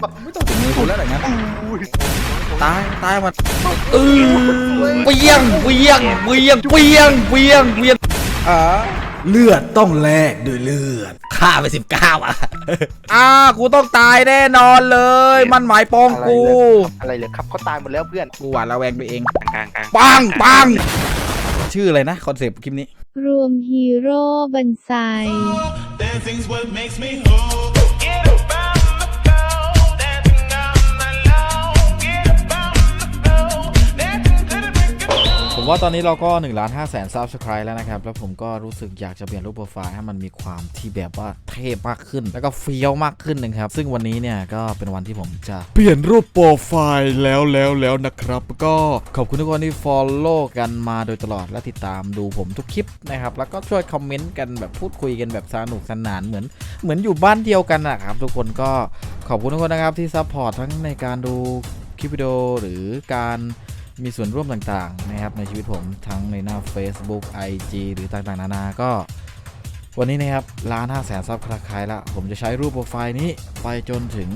ตัวไม่ต้องถึงมือกูแล้วอะไรเงี้ยอุ้ยตายตายหมันเออเปียงเปียงเปียงเปียงเปียงเปียงอ่าเลือดต้องแลกด้วยเลือดฆ่าไปสิบเก้าอะอ่ากูต้องตายแน่นอนเลย มันหมายปองกู อะไรเลยครับเขาตายหมดแล้วเพื่อนกูหวาดระแวงไปเองกลางกลางปังปังชื่ออะไรนะคอนเซปต์คลิปนี้ รวมฮีโร่บันไซ ผมว่าตอนนี้เราก็1ล้าน5แสนซับสไครต์แล้วนะครับ แล้วผมก็รู้สึกอยากจะเปลี่ยนรูปโปรไฟล์ให้มันมีความที่แบบว่าเท่มากขึ้น แล้วก็เฟี้ยวมากขึ้นนะครับ ซึ่งวันนี้เนี่ยก็เป็นวันที่ผมจะ เปลี่ยนรูปโปรไฟล์แล้วแล้วแล้วนะครับ ก็ขอบคุณทุกคนที่ follow กันมาโดยตลอดและติดตามดูผมทุกคลิปนะครับ แล้วก็ช่วยคอมเมนต์กันแบบพูดคุยกันแบบสนุกสนานเหมือน เหมือนอยู่บ้านเดียวกันนะครับทุกคนก็ขอบคุณทุกคนนะครับที่ซัพพอร์ตทั้งในการดูคลิปวิดีโอหรือการ มีส่วนร่วมต่างๆนะครับในชีวิตผมทั้งในหน้า Facebook IG หรือต่างๆ นานาก็ วันนี้นะครับล้านห้าแสนซับคลาคายละผมจะใช้รูปโปรไฟล์นี้ไปจนถึง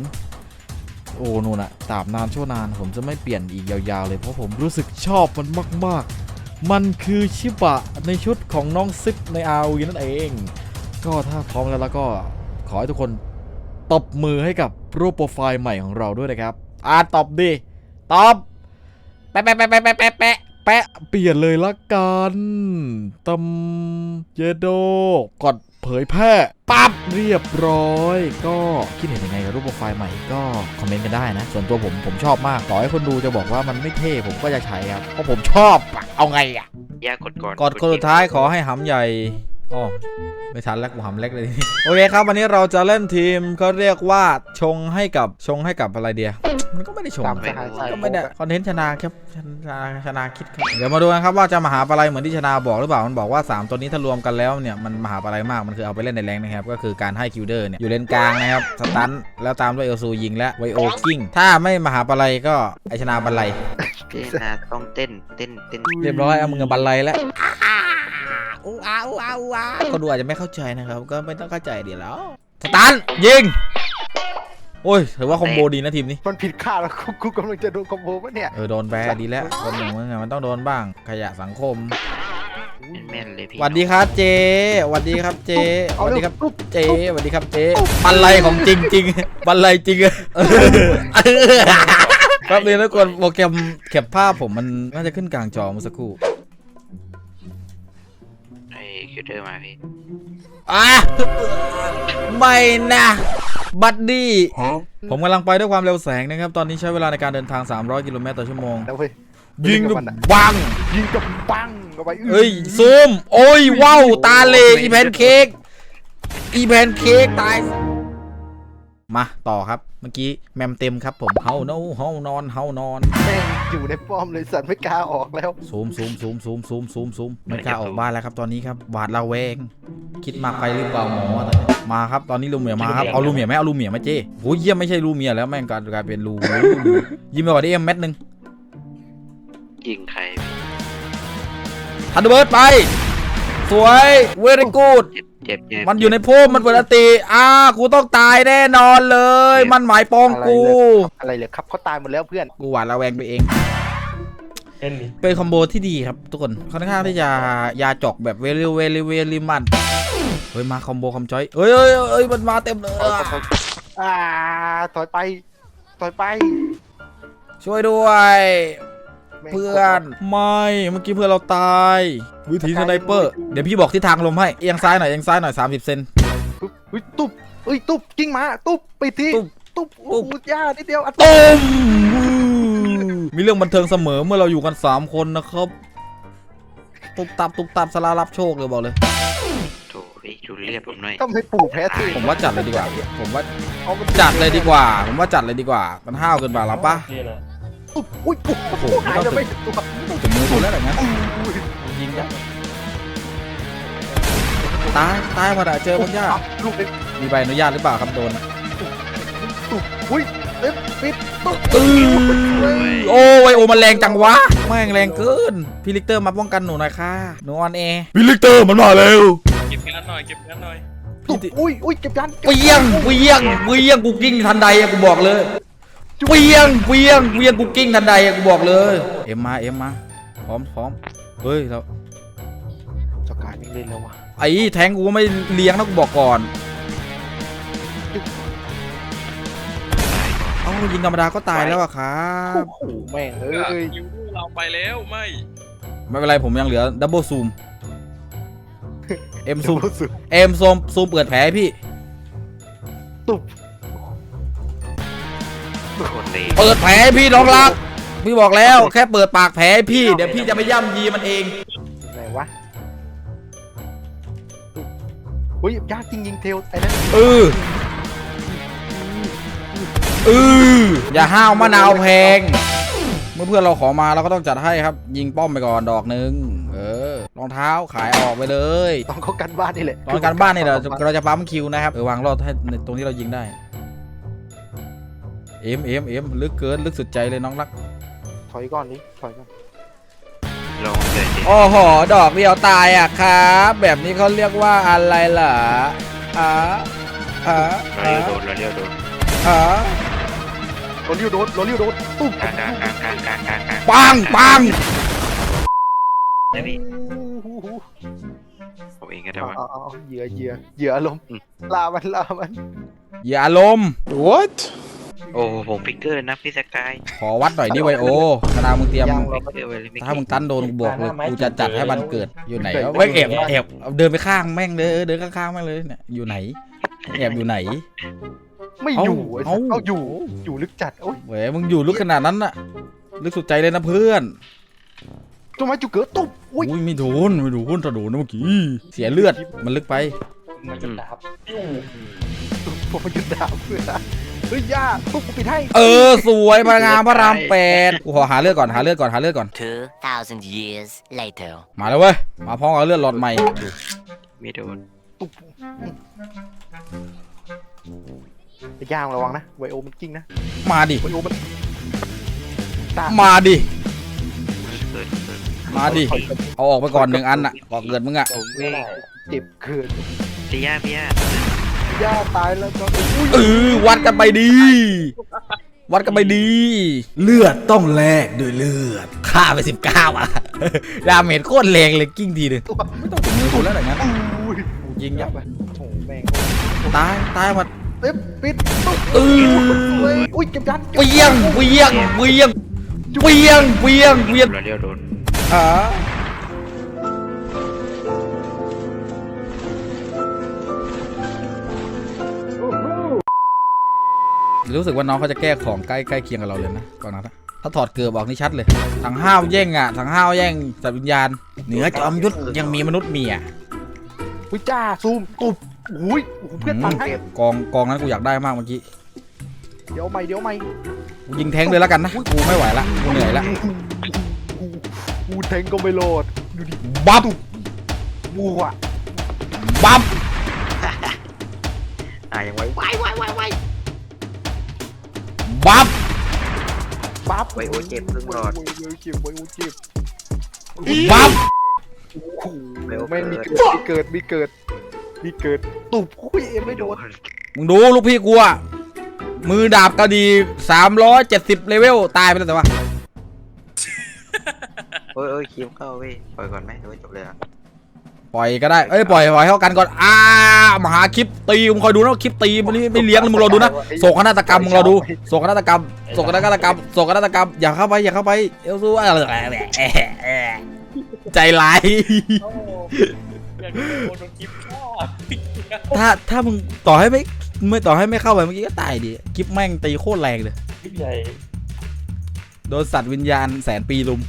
โอ้นู่นอะตาบนานชั่วนาน ผมจะไม่เปลี่ยนอีกยาวๆเลยเพราะผมรู้สึกชอบมันมากๆ มันคือชิบะในชุดของน้องซิปใน RV นั่นเอง ก็ถ้าพร้อมแล้วแล้วก็ขอให้ทุกคนตบมือให้กับรูปโปรไฟล์ใหม่ของเราด้วยนะครับ อาตอบดิ ตอบ แปะแปะแปะแปะแปะแปะแปะแปะเปลี่ยนเลยละกันตำเยโดกดเผยแพร่ปั๊บเรียบร้อย ก็คิดเห็นยังไงกับรูปโปรไฟล์ใหม่ก็คอมเมนต์กันได้นะ ส่วนตัวผมผมชอบมาก ต่อให้คนดูจะบอกว่ามันไม่เท่ผมก็จะใช้ครับ เพราะผมชอบอะเอาไงอะยากกดก่อน กดคนสุดท้ายขอให้หำใหญ่ อ๋อไม่ทันแล้วกูหำเล็กเลยทีนี้โอเคครับวันนี้เราจะเล่นทีมเขาเรียกว่าชงให้กับชงให้กับอะไรเดียมันก็ไม่ได้ชงตามนะสหายสายก็ไม่ได้คอนเทนต์ชนะครับชนะชนะคิดครับเดี๋ยวมาดูกันครับว่าจะมหาอะไรเหมือนที่ชนะบอกหรือเปล่ามันบอกว่า 3 ตัวนี้ถ้ารวมกันแล้วเนี่ยมันมหาอะไรมากมันคือเอาไปเล่นในแรงนะครับก็คือการให้คิวเดอร์เนี่ยอยู่เลนกลางนะครับสตันแล้วตามด้วยเอลซูยิงและไวโอกิ้งถ้าไม่มหาอะไรก็ไอชนะบันไลพี่นาต้องเต้นเต้นเต้นเรียบร้อยเอามึงกับบันไลแล้ว อู้อาอู้อาอู้อาคนดูอาจจะไม่เข้าใจนะครับ ก็ไม่ต้องเข้าใจดีแล้วสตันยิง โอ้ยถือว่าคอมโบดีนะทีมนี้ มันผิดคาดแล้วกูกูกำลังจะโดนคอมโบปะเนี่ย เออโดนแปรดีแล้วคนหนึ่งมันไงมันต้องโดนบ้าง ขยะสังคมแม่นเลยพี่สวัสดีครับเจสวัสดีครับเจสเอาวัสเร็ดีวครับปุ๊บเจสวัสดีครับเจบันไลของจริงจริงๆบันไลจริงอะเออครับเรียนทุกคนโปรแกรมเก็บภาพผมมันน่าจะขึ้นกลางจอเมื่อสักครู่ไอ้ คิวเดอร์มาพี่อะไม่นะ บัดดี้ ผมกำลังไปด้วยความเร็วแสงนะครับ ตอนนี้ใช้เวลาในการเดินทาง 300 กิโลเมตรต่อชั่วโมง แล้วเว้ยยิงกับกัมันอะบัง ยิงกับปังเข้าไปเอ้ยซูม โอ้ย ว้าว ตาเหลอีแพนเค้กอีแพนเค้กตาย มา ต่อครับ เมื่อกี้แมมเต็มครับผมเฮาโนเฮานอนเฮานอนแม่งอยู่ในป้อมเลยสัตว์ไม่กล้าออกแล้วซูมซูมซูมซูมซูมซูมซูมไม่กล้าออกบ้านแล้วครับตอนนี้ครับหวาดระแวง คิดมากไปหรือเปล่าหมอตอนนี้มาครับตอนนี้ลูเมียมาครับเอาลูเมียไหมเอาลูเมียไหมเจ้โอ้ยเยี่ยมไม่ใช่ลูเมียแล้วแม่งกลายกลายเป็นลูยิงไปกว่าได้เอ็มเม็ดหนึ่งยิงใครพี่ทันเดอร์เบิร์ดไป สวยเวรี่กูดเจ็บเจ็บเจ็บมันอยู่ในพุ่มมันเปิดอันติอ่ากูต้องตายแน่นอนเลย มันหมายปองกู อะไรเลยครับเขาตายหมดแล้วเพื่อน กูหวาดระแวงไปเองเป็นคอมโบที่ดีครับทุกคนค่อนข้างที่จะยาจอกแบบเวลิเวลิเวลิมัน เฮ้ยมาคอมโบคอมจอยเฮ้ยเฮ้ยเฮ้ยมันมาเต็มเลยอ่าถอยไป ถอยไป ช่วยด้วยแม่ง เพื่อน ไม่เมื่อกี้เพื่อนเราตาย วิธีสไนเปอร์ เดี๋ยวพี่บอกทิศทางลมให้ เอียงซ้ายหน่อย เอียงซ้ายหน่อย 30 เซน ปุ๊บอุ้ยตุ๊บเอ้ยตุ๊บกิ้งมาตุ๊บไปทีตุ๊บ ตุ๊บโอ้โหย่านิดเดียวอะตุ้มมีเรื่องบันเทิงเสมอเมื่อเราอยู่กัน 3 คนนะครับ ตุบตับตุบตับสลารับโชคเลยบอกเลย โถพี่จูเลียบผมหน่อยต้องให้ปู่แพ้ทีผมว่าจัดเลยดีกว่า ผมว่าเอามันจัดเลยดีกว่า ผมว่าจัดเลยดีกว่า มันห้าวเกินไปแล้วปะตุ๊บ อุ้ยปุ๊บโอ้โหไม่หายต้องแล้วถึไม่งถึงตัวถึงมือกูแล้วอะไรเงี้ยอุ้ยยิงได้ตายตายมาด่าเจอบางย่าลูกเด็กมีใบอนุญาตหรือเปล่าครับโดนอะตุ๊บอุ้ยเล็บปิดตุ๊บโอ้ยโอ้มันแรงจังวะแม่งแรงเกินพี่ลิกเตอร์มาป้องกันหนูหน่อยค่ะหนูออนแอร์พี่ลิกเตอร์มันมาเร็วเก็บงานหน่อยเก็บงานหน่อยตุ๊บอุ้ยอุ้ยเก็บยันเปียงเปียงเปียงกูกิ้งทันใดอะกูบอกเลย เปียงเปียงเปียงกูกิ้งทันใดอะกูบอกเลย เอ็มมาเอ็มมาพร้อมพร้อมเฮ้ยเราสกายไม่เล่นแล้ววะไอ้แทงกูไม่เลี้ยงนะกูบอกก่อนเอ้ายิงธรรมดาก็ตายแล้วอะครับโอ้โหแม่งเอ้ยยิวเราไปแล้วไม่ไม่เป็นไรผมยังเหลือดับเบิลซูมเอ็มซูมรู้สึกเอ็มซูมซูมเปิดแผลให้พี่ตุ๊บโคตรเลวเปิดแผลให้พี่น้องรัก พี่บอกแล้วแค่เปิดปากแผลให้พี่เดี๋ยวพี่จะไปย่ำยีมันเองไหนวะตุ๊บอุ้ยยากจริงยิงเทลไอ้นั่นเออเอออย่าห้าวมะนาวแพง เมื่อเพื่อนเราขอมาเราก็ต้องจัดให้ครับ ยิงป้อมไปก่อนดอกหนึ่งเออรองเท้าขายออกไปเลย ต้องเขากันบ้านนี่แหละตอนการบ้านนี่เราจะเราจะปั๊มคิวนะครับเออวางรอดให้ในตรงที่เรายิงได้ เอ็มเอ็มเอ็มลึกเกินลึกสุดใจเลยน้องรัก ถอยก่อนนี้ถอยก่อนลงเลยดิโอ้โห ดอกเดียวตายอะครับ แบบนี้เขาเรียกว่าอะไรล่ะอ่าอ่าเราเลี้ยวโดนเราเลี้ยวโดนอ่าโรลิวโดนโรลิวโดนตุ๊บกลางกลางกลางกลางกลางกลางกลางปังปังนะพี่หูหูผมเองก็ได้เอาว่า เอาเอาเหยื่อเหยื่อเหยื่ออารมณ์อืม ลามันลามันอย่าอาร มณ์โอ้ผมฟิกเกอร์นะพี่สกายขอวัดหน่อยนี่ไวโอธนามึงเตรียม ยังเราฟิกเกอร์ไว้เลยไม่ถ้าเก่มึงงตันโดนกูบอกเลยกูจะจัดให้มันเกิดอยู่ไหนเกิดวะไม่แอบแอบเอาเดินไปข้างแม่งเลยเออเดินข้างๆแม่งเลยเนี่ยอยู่ไหนแอบอยู่ไหน ไม่อยู่ไอ้สัสเอ้า เอาอยู่ อยู่ลึกจัด โอ้ยเว้ยมึงอยู่ลึกขนาดนั้นน่ะลึกสุดใจเลยนะเพื่อนจุ๊มาจุกเกิดตุ๊บอุ้ยอุ้ยไม่โดนไม่โดนถ้าโดนนะเมื่อกี้เสียเลือดมันลึกไป มันจะดับผมมาหยุดดาบเพื่อน เฮ้ยย่าตุ๊บกูปิดให้เออ สวยพระงามพระรามแปดกูขอหาเลือดก่อนหาเลือดก่อนหาเลือดก่อน 2,000 years later. มาแล้วเว้ย มาพร้อมกับเลือดหลอดใหม่ ไม่โดนตุ๊บไอ้ย่างระวังนะไวโอมันกิ้งนะมาดิ ไวโอมันตามาดิ เกิดเกิดมาดิ เอาออกไปก่อนหนึ่งอันน่ะก่อนเกิดมึงอะผมเองเจ็บเกินพี่ย่าพี่ย่า ย่าตายแล้วก็อุ้ยเออวัดกันไปดี วัดกันไปดี เลือดต้องแลกด้วยเลือดฆ่าไปสิบเก้าอะดาเมจโคตรแรงเลยกิ้งทีนึงตัวไม่ต้องถึงมือกูแล้วอย่างนั้นอุ้ยยิงยับไปโอ้โหแม่งตายตายหมดเอ๊ะปิดตุ๊บเออเว้ยอุ้ยเก็บยันก็บเปียงเปียงเปียงเปียงเปียงเปียงเราเลี้ยวโดนอ่า รู้สึกว่าน้องเขาจะแก้ของใกล้ใกล้เคียงกับเราเลยนะก่อนนะถ้าถอดเกลือบอกนี่ชัดเลยถังห้าวแย่งอะถังห้าวแย่งสัตว์วิญญาณ เหนือจอมยุทธยังมีมนุษย์มีอะอุ้ยจ้าซูมตุบอุ้ยโอ้โหเพื่อนตันให้กองกองนั้นกูอยากได้มากเมื่อกี้เดี๋ยวใหม่เดี๋ยวใหม่กูยิงแทงค์เลยแล้วกันนะกูไม่ไหวละกูเหนื่อยละกูกูแทงก็ไม่โหลดดูดิบับบูอะบับอะยังไว้ไว้ไว้ไว้ไว้บับปั๊บไว้โอ้เจ็บครึ่งหลอดโอ้ยโอ้ยเจ็บโอ้ยโอ้ยเจ็บบับโอ้โหเร็วแม่งมีเกินเกิดมีเกิดมีเกิดมีเกิดตุบอุ้ยเอ็มไม่โดนมึงดูลูกพี่กูอะมือดาบก็ดี370เลเวลตายไปแล้วแต่ว่าโอ้ยโอ้ยคิมเข้าเว้ยปล่อยก่อนไหมหรือว่าจบเลยอะ ปล่อยก็ได้ เอ้ยปล่อยปล่อยให้เขากันก่อน อ้ามาหาคลิปตีมึงคอยดูนะคลิปตีมันนี่ไม่เลี้ยงเลยมึงรอดูนะโศกนาฏกรรมมึงรอดูโศกนาฏกรรมโศกนาฏกรรมโศกนาฏกรรมอย่าเข้าไปอย่าเข้าไปเอลซูอะไรใจร้ายอยากโดนโดนกิฟต์ฆ่าถ้าถ้ามึงต่อให้ไม่ไม่ต่อให้ไม่เข้าไปเมื่อกี้ก็ตายดิคลิปแม่งตีโคตรแรงเลยคลิปใหญ่โดนสัตว์วิญญาณแสนปีลุม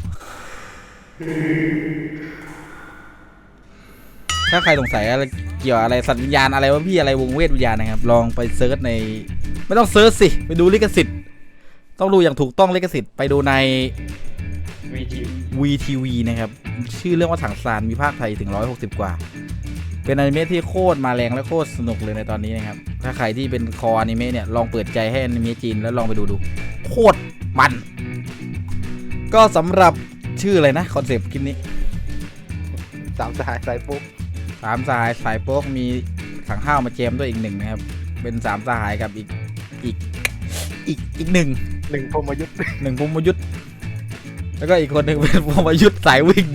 ถ้าใครสงสัยอะไรเกี่ยวอะไรสัตว์วิญญาณอะไรวะพี่อะไรวงเวทวิญญาณนะครับ ลองไปเซิร์ชใน ไม่ต้องเซิร์ชสิ ไปดูลิขสิทธิ์ ต้องดูอย่างถูกต้องลิขสิทธิ์ไปดูในวีที VTV นะครับ ชื่อเรื่องว่าถังซานมีภาคไทยถึง 160 กว่า เป็นอนิเมะที่โคตรมาแรงและโคตรสนุกเลยในตอนนี้นะครับ ถ้าใครที่เป็นคออนิเมะเนี่ย ลองเปิดใจให้อนิเมะจีนแล้วลองไปดูดู โคตรมัน ก็สำหรับชื่ออะไรนะ คอนเซปต์คลิปนี้ สามสหายสายปุ๊บ สามสายสายโป๊กมีถังข้าวมาแจมด้วยอีกหนึ่งนะครับ เป็นสามสหายกับอีกอีกอีกอีกหนึ่งหนึ่งพรหมยุทธ์หนึ่งพรหมยุทธ์แล้วก็อีกคนหนึ่งเป็นพรหมยุทธ์สายวิ่ง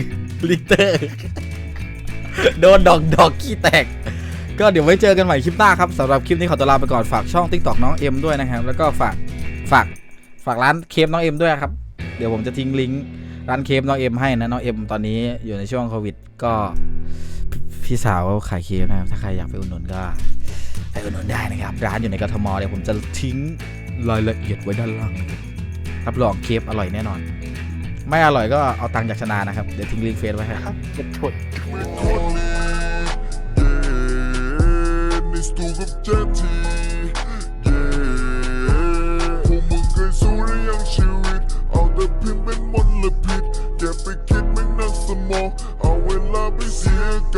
ลิเตอร์ โดนดอกดอกขี้แตก ก็เดี๋ยวไว้เจอกันใหม่คลิปหน้าครับสำหรับคลิปนี้ขอตัวลาไปก่อนฝากช่อง TikTok น้องเอ็มด้วยนะครับ แล้วก็ฝากฝากฝากร้านเคฟน้องเอ็มด้วยครับ เดี๋ยวผมจะทิ้งลิงก์ร้านเคฟน้องเอ็มให้นะน้องเอ็มตอนนี้อยู่ในช่วงโควิด ก็ พี่สาวขายเคฟนะครับ ถ้าใครอยากไปอุดหนุนก็ไปอุดหนุนได้นะครับ ร้านอยู่ในกทมเดี๋ยวผมจะทิ้งรายละเอียดไว้ด้านล่างนะครับรับรองเคฟอร่อยแน่นอน ไม่อร่อยก็เอาตังค์จากชนะนะครับ เดี๋ยวทิ้งลิงก์เฟซไว้ให้ครับเจ็ดชนในสตูกับเจทีเย่พวกมึงเคยสู้หรือยังชีวิตเอาแต่เพียงเป็นมลพิษอย่าไปคิดแม่นักสมองเอาเวลาไปเสียกั